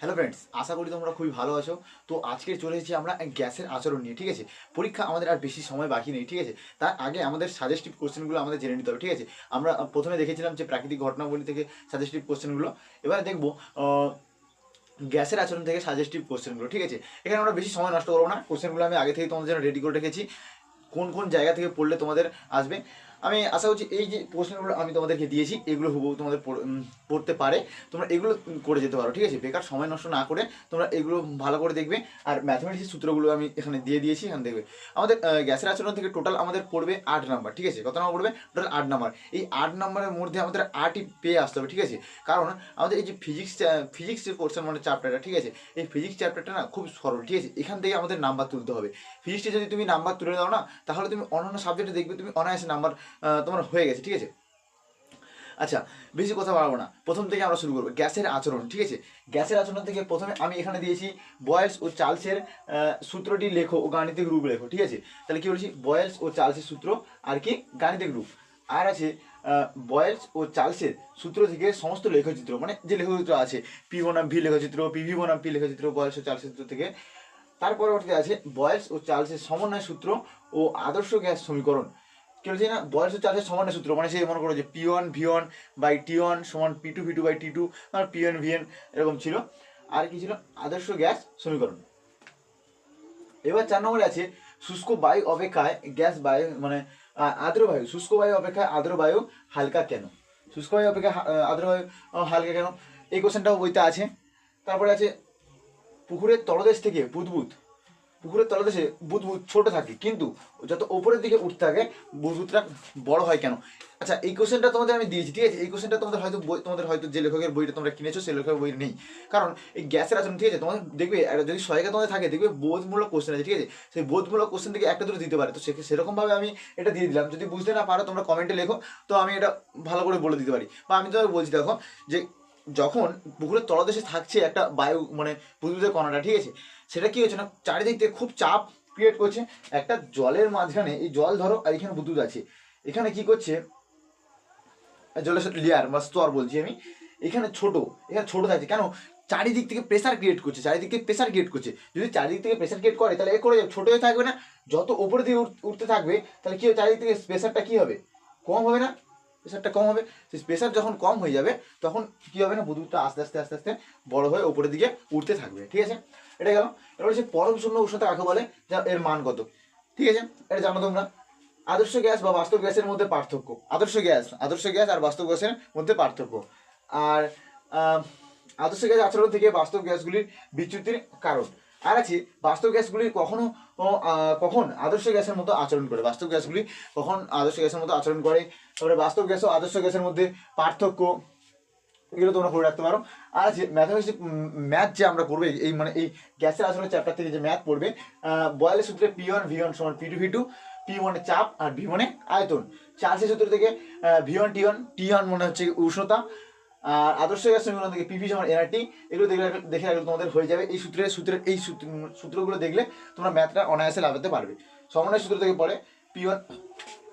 Hello friends আশা করি তোমরা খুবই ভালো আছো। তো আজকে চলে এসেছি আমরা গ্যাসের আচরণ নিয়ে, ঠিক আছে? পরীক্ষা আমাদের আর বেশি সময় বাকি নেই, ঠিক আছে? তার আগে আমাদের সাজেস্টিভ কোশ্চেনগুলো আমাদের জেনে নিতে হবে, ঠিক আছে? আমরা প্রথমে দেখেছিলাম যে প্রাকৃতিক ঘটনাবলী থেকে সাজেস্টিভ কোশ্চেনগুলো এবারে দেখব গ্যাসের আচরণ থেকে সাজেস্টিভ কোশ্চেনগুলো ঠিক আছে? এখানে আমরা বেশি সময় নষ্ট করব না। কোশ্চেনগুলো আমি আগে থেকে তোমাদের জন্য রেডি করে রেখেছি। কোন কোন জায়গা থেকে পড়লে তোমাদের আসবে? আমি আশা করছি এই যে প্রশ্নগুলো আমি তোমাদেরকে দিয়েছি, এগুলো হুবহু তোমাদের পড়- পড়তে পারে। তোমরা এগুলো করে যেতে পারো, ঠিক আছে? বেকার সময় নষ্ট না করে তোমরা এগুলো ভালো করে দেখবে। আর ম্যাথমেটিক্সের সূত্রগুলো আমি এখানে দিয়ে দিয়েছি, এখানে দেখবে। আমাদের গ্যাসের আচরণ থেকে টোটাল আমাদের পড়বে আট নাম্বার ঠিক আছে? কত নাম্বার পড়বে? টোটাল আট নাম্বার এই আট নাম্বারের মধ্যে আমাদের আটই পেয়ে আসতে হবে, ঠিক আছে? কারণ আমাদের এই যে ফিজিক্স ফিজিক্সের কোর্সের মানে চ্যাপ্টারটা ঠিক আছে? এই ফিজিক্স চ্যাপ্টারটা না খুব সরল, ঠিক আছে? এখান থেকে আমাদের নাম্বার তুলতে হবে। ফিজিক্সে যদি তুমি নাম্বার তুলে দাও না, তাহলে তুমি অন্যান্য সাবজেক্টে দেখবে তুমি অনায়াসে নাম্বার তোমার হয়ে গেছে, ঠিক আছে? আচ্ছা বেশি কথা বাড়াবো না। প্রথম থেকে আমরা শুরু করব, গ্যাসের আচরণ, ঠিক আছে? গ্যাসের আচরণ থেকে প্রথমে আমি এখানে দিয়েছি বয়েলস ও চার্লসের সূত্রটি লেখো ও গাণিতিক রূপ লেখো, ঠিক আছে? তাহলে কি বলছি? বয়েলস ও চার্লসের সূত্র আর কি? গাণিতিক রূপ। আর আছে বয়েলস ও চার্লসের সূত্র থেকে সমস্ত লেখচিত্র মানে যে লেখচিত্র আছে, পি বনাম ভি লেখচিত্র পিভি বনাম পি লেখচিত্র, বয়েলস ও চার্লসের সূত্র থেকে। তার পরবর্তীতে আছে বয়েলস ও চার্লসের সমন্বয় সূত্র ও আদর্শ গ্যাস সমীকরণ। কি বলছি না বয়স আছে সমন্বয় সূত্র মানে সে মনে করো যে P one V one by T one সমান P two V two by T two R P one V N এরকম ছিল। আর কি ছিল? আদর্শ গ্যাস সমীকরণ। এবার চার নম্বরে আছে, শুষ্ক বায়ু অপেক্ষায় গ্যাস বায়ু মানে আর্দ্র বায়ু, শুষ্ক বায়ু অপেক্ষায় আর্দ্র বায়ু হালকা কেন? শুষ্ক বায়ু অপেক্ষা আর্দ্র বায়ু হালকা কেন? এই কোশ্চেনটাও বইতে আছে। তারপরে আছে, পুকুরের তলদেশ থেকে বুদবুদ পুকুরের তলদেশে বুদবুদ, ছোট থাকে। কিন্তু যত ওপরের দিকে উঠতে থাকে বুদবুদটা বড় হয় কেন? আচ্ছা এই কোশ্চেনটা তোমাদের আমি দিয়েছি, ঠিক আছে? এই কোশ্চেনটা তোমাদের হয়তো বই, তোমাদের হয়তো যে লেখকের বইটা তোমরা কিনেছো, সেই লেখকের বই নেই। কারণ এই গ্যাসের আচরণ, ঠিক আছে? তোমাদের দেখবে, একটা যদি সহায়িকা তোমাদের থাকে, দেখবে বোধমূলক কোশ্চেন আছে, ঠিক আছে? সেই বোধমূলক কোশ্চেন থেকে একটা দুটো দিতে পারে। তো সেরকমভাবে আমি এটা দিয়ে দিলাম। যদি বুঝতে না পারো, তোমরা কমেন্টে লেখো। তো আমি এটা ভালো করে বলে দিতে পারি। বা আমি তোমাকে বলছি, দেখো, যে যখন পুকুরের তলদেশে থাকছে একটা বায়ু মানে বুদবুদের কণাটা ঠিক আছে? সেটা কি হচ্ছে না চারিদিক থেকে খুব চাপ ক্রিয়েট করছে। একটা জলের মাঝখানে এই জল ধরো আর এখানে বুদবুদ আছে। এখানে কি করছে জলের লেয়ার বা স্তর বলছি আমি এখানে ছোট এখানে ছোট থাকছে। কেন? চারিদিক থেকে প্রেসার ক্রিয়েট করছে চারিদিক থেকে প্রেসার ক্রিয়েট করছে। যদি চারিদিক থেকে প্রেসার ক্রিয়েট করে তাহলে এ করে যাবে, ছোট হয়ে থাকবে না। যত উপরে দিয়ে উঠ- উঠতে থাকবে তাহলে কি হবে? চারিদিক থেকে প্রেসারটা কি হবে? কম হবে না? প্রেসারটা কম হবে। সেই প্রেসার যখন কম হয়ে যাবে, তখন কি হবে না, বুদবুদটা আস্তে আস্তে আস্তে আস্তে বড় হয়ে উপরের দিকে উঠতে থাকবে, ঠিক আছে? এটা গেল। এবার হচ্ছে পরম শূন্য উষ্ণতা কাকে বলে? যা এর মান কত? ঠিক আছে? এটা জানো তোমরা। আদর্শ গ্যাস বা বাস্তব গ্যাসের মধ্যে পার্থক্য। আদর্শ গ্যাস আদর্শ গ্যাস আর বাস্তব গ্যাসের মধ্যে পার্থক্য। আর আদর্শ গ্যাস আচরণ থেকে বাস্তব গ্যাসগুলির বিচ্যুতির কারণ। আর আছে, বাস্তব গ্যাসগুলি কখনো কখন আদর্শ গ্যাসের মতো আচরণ করে? বাস্তব গ্যাসগুলি কখন আদর্শ গ্যাসের মতো আচরণ করে? তারপরে বাস্তব গ্যাস ও আদর্শ গ্যাসের মধ্যে পার্থক্য, এগুলো তোমরা করে রাখতে পারো। আর যে ম্যাথামেটিক্স ম্যাথ যে আমরা করব এই মানে এই গ্যাসের আসলে চ্যাপ্টার থেকে যে ম্যাথ পড়বে বয়ালের সূত্রে পি ওয়ান ভি ওয়ান সমান P two V two P ওয়ানে চাপ আর ভি ওয়ানে আয়তন। চার্লসের সূত্র থেকে V one T one T one মনে হচ্ছে উষ্ণতা। আর আদর্শ গ্যাস সমীকরণ থেকে পিভি সমান এনআরটি এগুলো দেখলে দেখে রাখলে তোমাদের হয়ে যাবে। এই সূত্রের সূত্রের এই সূত্রগুলো দেখলে তোমরা ম্যাথটা অনায়াসে লাগাতে পারবে। সমন্বয় সূত্র থেকে পড়ে পি ওয়ান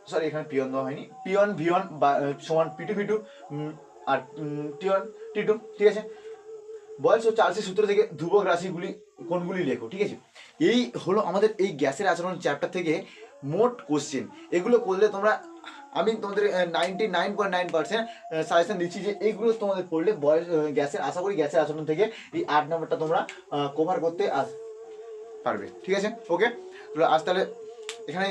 সরি এখানে পি ওয়ান দেওয়া হয়নি। পি ওয়ান ভি ওয়ান সমান পি টু ভি টু আর টি ওয়ান টি টু ঠিক আছে? বয়স ও চার্লসের সূত্র থেকে ধ্রুবক রাশিগুলি কোনগুলি লেখো, ঠিক আছে? এই হলো আমাদের এই গ্যাসের আচরণ চ্যাপ্টার থেকে মোট কোশ্চেন এগুলো করলে তোমরা আমি তোমাদের ninety nine point nine percent suggestion দিচ্ছি যে এইগুলো তোমাদের পড়লে বয়স গ্যাসের, আশা করি গ্যাসের আচরণ থেকে এই আট নম্বরটা তোমরা কভার করতে আস পারবে। ঠিক আছে? ওকে আজ তাহলে এখানে